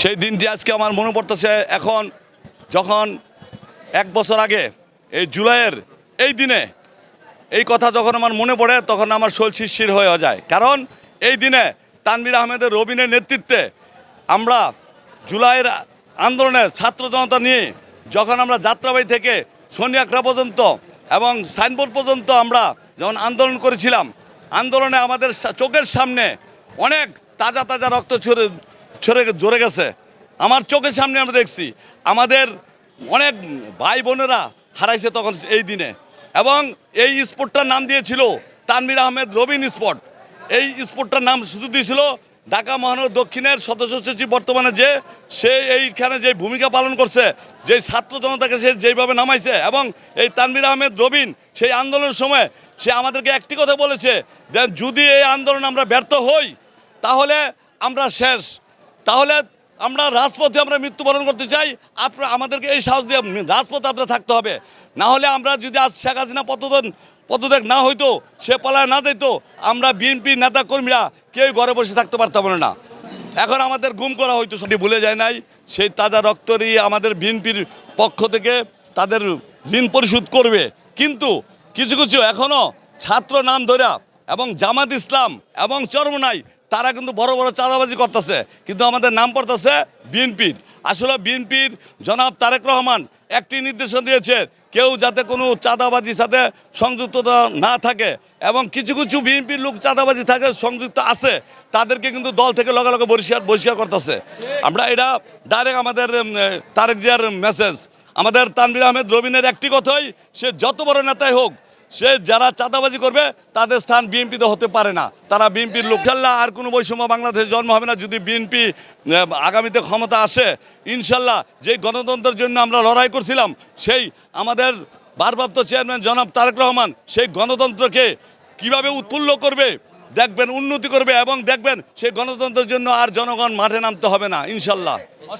সেই দিনটি আজকে আমার মনে পড়তেছে, এখন যখন এক বছর আগে, এই জুলাইয়ের এই দিনে, এই কথা যখন আমার মনে পড়ে, তখন আমার শোল শিরশির হয়ে যায়। কারণ এই দিনে তানবির আহমেদের রবিনের নেতৃত্বে আমরা জুলাইয়ের আন্দোলনে ছাত্র জনতা নিয়ে যখন আমরা যাত্রাবাড়ি থেকে সোনিয়াকড়া পর্যন্ত এবং সাইনবোর্ড পর্যন্ত আমরা যখন আন্দোলন করেছিলাম, আন্দোলনে আমাদের চোখের সামনে অনেক তাজা তাজা রক্ত ছড়ে ছড়ে জড়ে গেছে। আমার চোখের সামনে আমরা দেখছি, আমাদের অনেক ভাই বোনেরা হারাইছে তখন এই দিনে। এবং এই স্পোর্টটার নাম দিয়েছিল তানমির আহমেদ রবিন স্পট এই স্পোর্টটার নাম শুধু দিয়েছিল ঢাকা মহানগর দক্ষিণের সদস্য সচিব বর্তমানে যে, সে এইখানে যে ভূমিকা পালন করছে, যে ছাত্র জনতাকে সে যেইভাবে নামাইছে এবং এই তানবির আহমেদ রবিন সেই আন্দোলনের সময় সে আমাদেরকে একটি কথা বলেছে যে, যদি এই আন্দোলন আমরা ব্যর্থ হই, তাহলে আমরা শেষ। তাহলে আমরা রাজপথে আমরা মৃত্যুবরণ করতে চাই আপনার আমাদেরকে এই সাহস দিয়ে রাজপথে আপনার থাকতে হবে। না হলে আমরা যদি আজ শেখ হাসিনা পতন পদত্যাগ না হইতো, সে পালায় না যেত আমরা বিএনপি নেতা কর্মীরা কেউ ঘরে বসে থাকতে পারতাম না। এখন আমাদের গুম করা হয়তো সেটি ভুলে যায় নাই। সেই তাজা রক্তরই আমাদের বিএনপির পক্ষ থেকে তাদের ঋণ পরিশোধ করবে। কিন্তু কিছু কিছু এখনও ছাত্র নাম ধরা এবং জামাত ইসলাম এবং চরমনাই তারা কিন্তু বড় বড় চাঁদাবাজি করতেছে। কিন্তু আমাদের নাম পড়তেছে বিএনপির। আসলে বিএনপির জনাব তারেক রহমান একটি নির্দেশনা দিয়েছে, কেউ যাতে কোনো চাঁদাবাজির সাথে সংযুক্ত না থাকে এবং কিছু কিছু বিএনপির লোক চাঁদাবাজি থাকে, সংযুক্ত আছে, তাদেরকে কিন্তু দল থেকে লগে লগে বহিষ্কার বহিষ্কার করতেছে। আমরা এটা ডাইরেক্ট আমাদের তারেক জিয়ার মেসেজ। আমাদের তানবির আহমেদ রবিনের একটি কথাই, সে যত বড় নেতাই হোক সে যারা চাঁদাবাজি করবে, তাদের স্থান বিএনপিতে হতে পারে না। তারা বিএনপির লোক। ইনশাল্লাহ আর কোনো বৈষম্য বাংলাদেশে জন্ম হবে না। যদি বিএনপি আগামীতে ক্ষমতা আসে, ইনশাল্লাহ যে গণতন্ত্রের জন্য আমরা লড়াই করছিলাম, সেই আমাদের ভারপ্রাপ্ত চেয়ারম্যান জনাব তারেক রহমান সেই গণতন্ত্রকে কীভাবে উৎফুল্ল করবে, দেখবেন, উন্নতি করবে এবং দেখবেন সেই গণতন্ত্রের জন্য আর জনগণ মাঠে নামতে হবে না, ইনশাল্লাহ।